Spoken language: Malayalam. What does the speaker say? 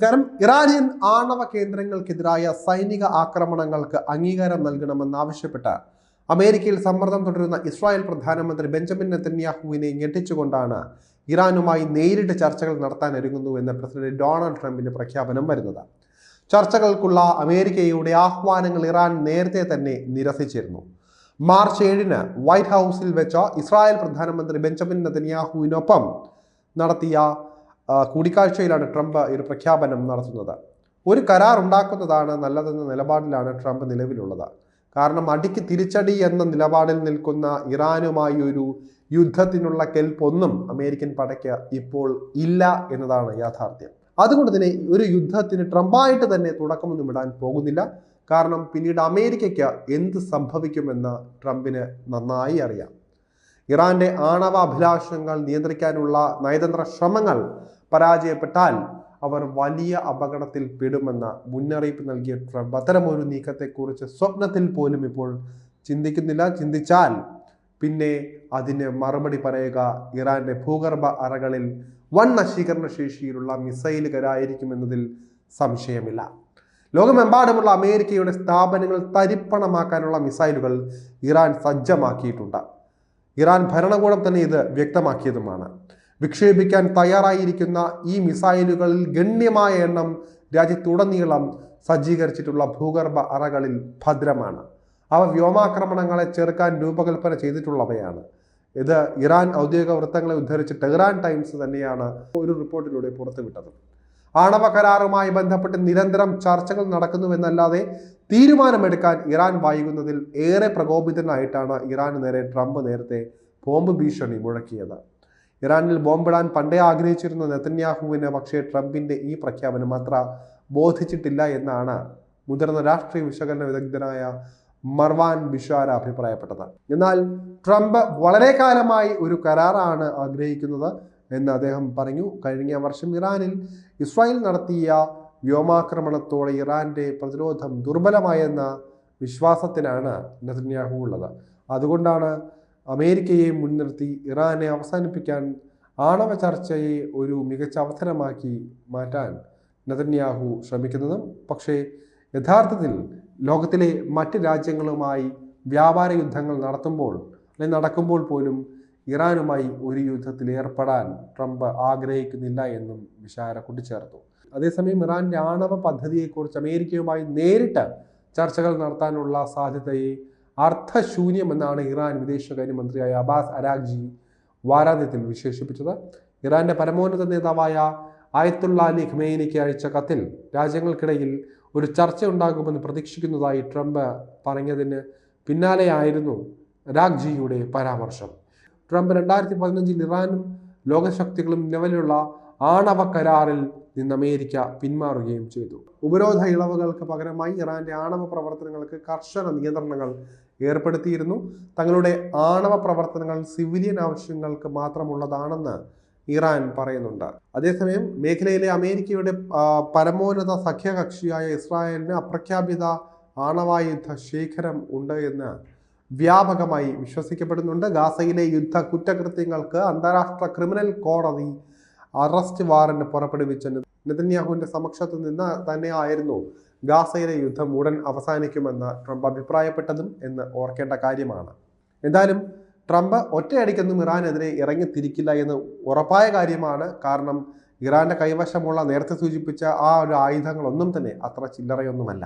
നമസ്കാരം. ഇറാനിയൻ ആണവ കേന്ദ്രങ്ങൾക്കെതിരായ സൈനിക ആക്രമണങ്ങൾക്ക് അംഗീകാരം നൽകണമെന്നാവശ്യപ്പെട്ട് അമേരിക്കയിൽ സമ്മർദ്ദം തുടരുന്ന ഇസ്രായേൽ പ്രധാനമന്ത്രി ബെഞ്ചമിൻ നെത്തന്യാഹുവിനെ ഞെട്ടിച്ചുകൊണ്ടാണ് ഇറാനുമായി നേരിട്ട് ചർച്ചകൾ നടത്താൻ ഒരുങ്ങുന്നുവെന്ന് പ്രസിഡന്റ് ഡൊണാൾഡ് ട്രംപിന്റെ പ്രഖ്യാപനം വരുന്നത്. ചർച്ചകൾക്കുള്ള അമേരിക്കയുടെ ആഹ്വാനങ്ങൾ ഇറാൻ നേരത്തെ തന്നെ നിരസിച്ചിരുന്നു. മാർച്ച് ഏഴിന് വൈറ്റ് ഹൗസിൽ വെച്ച ഇസ്രായേൽ പ്രധാനമന്ത്രി ബെഞ്ചമിൻ നെതന്യാഹുവിനൊപ്പം നടത്തിയ കൂടിക്കാഴ്ചയിലാണ് ട്രംപ് ഒരു പ്രഖ്യാപനം നടത്തുന്നത്. ഒരു കരാർ ഉണ്ടാക്കുന്നതാണ് നല്ലതെന്ന നിലപാടിലാണ് ട്രംപ് നിലവിലുള്ളത്. കാരണം അടിക്ക് തിരിച്ചടി എന്ന നിലപാടിൽ നിൽക്കുന്ന ഇറാനുമായി ഒരു യുദ്ധത്തിനുള്ള കെൽപ്പൊന്നും അമേരിക്കൻ പടയ്ക്ക് ഇപ്പോൾ ഇല്ല എന്നതാണ് യാഥാർത്ഥ്യം. അതുകൊണ്ട് തന്നെ ഒരു യുദ്ധത്തിന് ട്രംപായിട്ട് തന്നെ തുടക്കമൊന്നും ഇടാൻ പോകുന്നില്ല. കാരണം പിന്നീട് അമേരിക്കയ്ക്ക് എന്ത് സംഭവിക്കുമെന്ന് ട്രംപിന് നന്നായി അറിയാം. ഇറാന്റെ ആണവ അഭിലാഷങ്ങൾ നിയന്ത്രിക്കാനുള്ള നയതന്ത്ര ശ്രമങ്ങൾ പരാജയപ്പെട്ടാൽ അവർ വലിയ അപകടത്തിൽ പെടുമെന്ന മുന്നറിയിപ്പ് നൽകിയ ട്രംപ്. അത്തരമൊരു നീക്കത്തെക്കുറിച്ച് സ്വപ്നത്തിൽ പോലും ഇപ്പോൾ ചിന്തിക്കുന്നില്ല. ചിന്തിച്ചാൽ പിന്നെ അതിന് മറുപടി പറയുക ഇറാന്റെ ഭൂഗർഭ അറകളിൽ വൻ നശീകരണ ശേഷിയിലുള്ള മിസൈലുകരായിരിക്കുമെന്നതിൽ സംശയമില്ല. ലോകമെമ്പാടുമുള്ള അമേരിക്കയുടെ സ്ഥാപനങ്ങൾ തരിപ്പണമാക്കാനുള്ള മിസൈലുകൾ ഇറാൻ സജ്ജമാക്കിയിട്ടുണ്ട്. ഇറാൻ ഭരണകൂടം തന്നെ ഇത് വ്യക്തമാക്കിയതുമാണ്. വിക്ഷേപിക്കാൻ തയ്യാറായിരിക്കുന്ന ഈ മിസൈലുകളിൽ ഗണ്യമായ എണ്ണം രാജ്യത്തുടനീളം സജ്ജീകരിച്ചിട്ടുള്ള ഭൂഗർഭ അറകളിൽ ഭദ്രമാണ്. അവ വ്യോമാക്രമണങ്ങളെ ചെറുക്കാൻ രൂപകൽപ്പന ചെയ്തിട്ടുള്ളവയാണ്. ഇത് ഇറാൻ ഔദ്യോഗിക വൃത്തങ്ങളെ ഉദ്ധരിച്ച് ടെഹ്റാൻ ടൈംസ് തന്നെയാണ് ഒരു റിപ്പോർട്ടിലൂടെ പുറത്തുവിട്ടത്. ആണവ കരാറുമായി ബന്ധപ്പെട്ട് നിരന്തരം ചർച്ചകൾ നടക്കുന്നുവെന്നല്ലാതെ തീരുമാനമെടുക്കാൻ ഇറാൻ വൈകുന്നതിൽ ഏറെ പ്രകോപിതനായിട്ടാണ് ഇറാന് നേരെ ട്രംപ് നേരത്തെ ബോംബ് ഭീഷണി മുഴക്കിയത്. ഇറാനിൽ ബോംബിടാൻ പണ്ടേ ആഗ്രഹിച്ചിരുന്ന നെതന്യാഹുവിന് പക്ഷേ ട്രംപിന്റെ ഈ പ്രഖ്യാപനം അത്ര ബോധിച്ചിട്ടില്ല എന്നാണ് മുതിർന്ന രാഷ്ട്രീയ വിശകലന വിദഗ്ധനായ മർവാൻ ബിഷാര അഭിപ്രായപ്പെട്ടത്. എന്നാൽ ട്രംപ് വളരെ കാലമായി ഒരു കരാറാണ് ആഗ്രഹിക്കുന്നത് എന്ന് അദ്ദേഹം പറഞ്ഞു. കഴിഞ്ഞ വർഷം ഇറാനിൽ ഇസ്രായേൽ നടത്തിയ വ്യോമാക്രമണത്തോടെ ഇറാന്റെ പ്രതിരോധം ദുർബലമായെന്ന വിശ്വാസത്തിനാണ് നെതന്യാഹു ഉള്ളത്. അതുകൊണ്ടാണ് അമേരിക്കയെ മുൻനിർത്തി ഇറാനെ അവസാനിപ്പിക്കാൻ ആണവ ചർച്ചയെ ഒരു മികച്ച അവസരമാക്കി മാറ്റാൻ നതന്യാഹു ശ്രമിക്കുന്നതും. പക്ഷേ യഥാർത്ഥത്തിൽ ലോകത്തിലെ മറ്റ് രാജ്യങ്ങളുമായി വ്യാപാര യുദ്ധങ്ങൾ നടത്തുമ്പോൾ അല്ലെങ്കിൽ നടക്കുമ്പോൾ പോലും ഇറാനുമായി ഒരു യുദ്ധത്തിൽ ഏർപ്പെടാൻ ട്രംപ് ആഗ്രഹിക്കുന്നില്ല എന്നും വിശാര കൂട്ടിച്ചേർത്തു. അതേസമയം ഇറാന്റെ ആണവ പദ്ധതിയെക്കുറിച്ച് അമേരിക്കയുമായി നേരിട്ട് ചർച്ചകൾ നടത്താനുള്ള സാധ്യതയെ അർത്ഥശൂന്യമെന്നാണ് ഇറാൻ വിദേശകാര്യമന്ത്രിയായ അബാസ് അരാഗ്ജി വാരാന്ത്യത്തിൽ വിശേഷിപ്പിച്ചത്. ഇറാന്റെ പരമോന്നത നേതാവായ ആയത്തുള്ള അലി ഖ്മേനിക്ക് അയച്ച കത്തിൽ രാജ്യങ്ങൾക്കിടയിൽ ഒരു ചർച്ച ഉണ്ടാകുമെന്ന് പ്രതീക്ഷിക്കുന്നതായി ട്രംപ് പറഞ്ഞതിന് പിന്നാലെയായിരുന്നു രാഗ്ജിയുടെ പരാമർശം. ട്രംപ് രണ്ടായിരത്തി പതിനഞ്ചിൽ ഇറാനും ലോകശക്തികളും നിലവിലുള്ള ആണവ കരാറിൽ നിന്ന് അമേരിക്ക പിന്മാറുകയും ചെയ്തു. ഉപരോധ ഇളവുകൾക്ക് പകരമായി ഇറാന്റെ ആണവ പ്രവർത്തനങ്ങൾക്ക് കർശന നിയന്ത്രണങ്ങൾ ഏർപ്പെടുത്തിയിരുന്നു. തങ്ങളുടെ ആണവ പ്രവർത്തനങ്ങൾ സിവിലിയൻ ആവശ്യങ്ങൾക്ക് മാത്രമുള്ളതാണെന്ന് ഇറാൻ പറയുന്നുണ്ട്. അതേസമയം മേഖലയിലെ അമേരിക്കയുടെ പരമോന്നത സഖ്യകക്ഷിയായ ഇസ്രായേലിന് അപ്രഖ്യാപിത ആണവായുധ ശേഖരം ഉണ്ട് എന്ന് വ്യാപകമായി വിശ്വസിക്കപ്പെടുന്നുണ്ട്. ഗാസയിലെ യുദ്ധ കുറ്റകൃത്യങ്ങൾക്ക് അന്താരാഷ്ട്ര ക്രിമിനൽ കോടതി അറസ്റ്റ് വാറന്റ് പുറപ്പെടുവിച്ച നെതന്യാഹുവിന്റെ സമക്ഷത്തു നിന്ന് തന്നെ ആയിരുന്നു ഗാസയിലെ യുദ്ധം ഉടൻ അവസാനിക്കുമെന്ന് ട്രംപ് അഭിപ്രായപ്പെട്ടതും എന്ന് ഓർക്കേണ്ട കാര്യമാണ്. എന്തായാലും ട്രംപ് ഒറ്റയടിക്കൊന്നും ഇറാനെതിരെ ഇറങ്ങിത്തിരിക്കില്ല എന്ന് ഉറപ്പായ കാര്യമാണ്. കാരണം ഇറാന്റെ കൈവശമുള്ള നേരത്തെ സൂചിപ്പിച്ച ആ ഒരു ആയുധങ്ങളൊന്നും തന്നെ അത്ര ചില്ലറയൊന്നുമല്ല.